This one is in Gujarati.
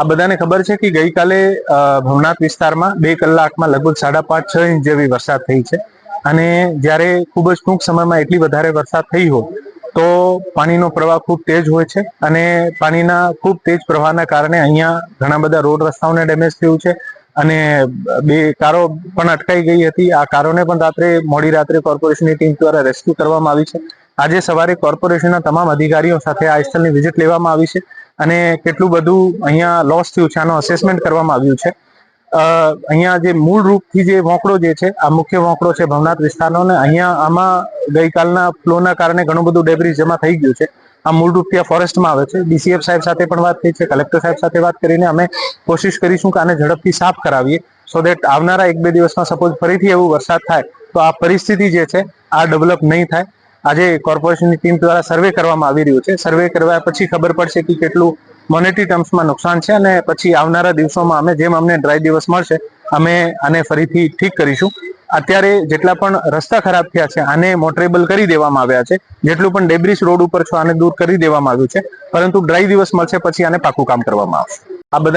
આ બધાને ખબર છે કે ગઈકાલે ભવનાથ વિસ્તારમાં બે કલાકમાં લગભગ સાડા પાંચ છ ઇંચ જેવી વરસાદ થઈ છે. અને જ્યારે ખૂબ જ ટૂંક સમયમાં એટલી વધારે વરસાદ થઈ હોય, તો પાણીનો પ્રવાહ ખૂબ તેજ હોય છે. અને પાણીના ખૂબ તેજ પ્રવાહના કારણે અહીંયા ઘણા બધા રોડ રસ્તાઓને ડેમેજ થયું છે. અને બે કારો પણ અટકાઈ ગઈ હતી. આ કારોને પણ રાત્રે, મોડી રાત્રે કોર્પોરેશનની ટીમ દ્વારા રેસ્ક્યુ કરવામાં આવી છે. આજે સવારે કોર્પોરેશનના તમામ અધિકારીઓ સાથે આ સ્થળની વિઝિટ લેવામાં આવી છે. અને કેટલું બધું અહીંયા લોસ થયું છે, આનો અસેસમેન્ટ કરવામાં આવ્યું છે. અહીંયા જે મૂળ રૂપથી જે વોંકડો જે છે, આ મુખ્ય વોંકડો છે ભવનાથ વિસ્તારનો ને અહીંયા આમાં ગઈકાલના ફ્લોના કારણે ઘણું બધું ડેબ્રિસ જમા થઈ ગયું છે. આ મૂળરૂપથી આ ફોરેસ્ટમાં આવે છે. ડીસીએફ સાહેબ સાથે પણ વાત થઈ છે કલેક્ટર સાહેબ સાથે વાત કરીને અમે કોશિશ કરીશું કે આને ઝડપથી સાફ કરાવીએ. સો દેટ આવનારા એક બે દિવસમાં સપોઝ ફરીથી એવું વરસાદ થાય, તો આ પરિસ્થિતિ જે છે, આ ડેવલપ નહીં થાય. આજે કોર્પોરેશનની ટીમ દ્વારા સર્વે કરવામાં આવી રહ્યું છે. સર્વે કરવા પછી ખબર પડશે કે કેટલું મોનેટરી ટર્મ્સમાં નુકસાન છે અને પછી આવનારા દિવસોમાં અમે જેમ અમને ડ્રાય દિવસ મળશે, અમે આને ફરીથી ઠીક કરીશું. અત્યારે જેટલા પણ રસ્તા ખરાબ થયા છે, આને મોટરેબલ કરી દેવામાં આવ્યા છે. જેટલું પણ ડેબ્રિસ રોડ ઉપર છો, આને દૂર કરી દેવામાં આવ્યું છે. પરંતુ ડ્રાય દિવસ મળશે પછી આને પાકું કામ કરવામાં આવશે. આ બધાને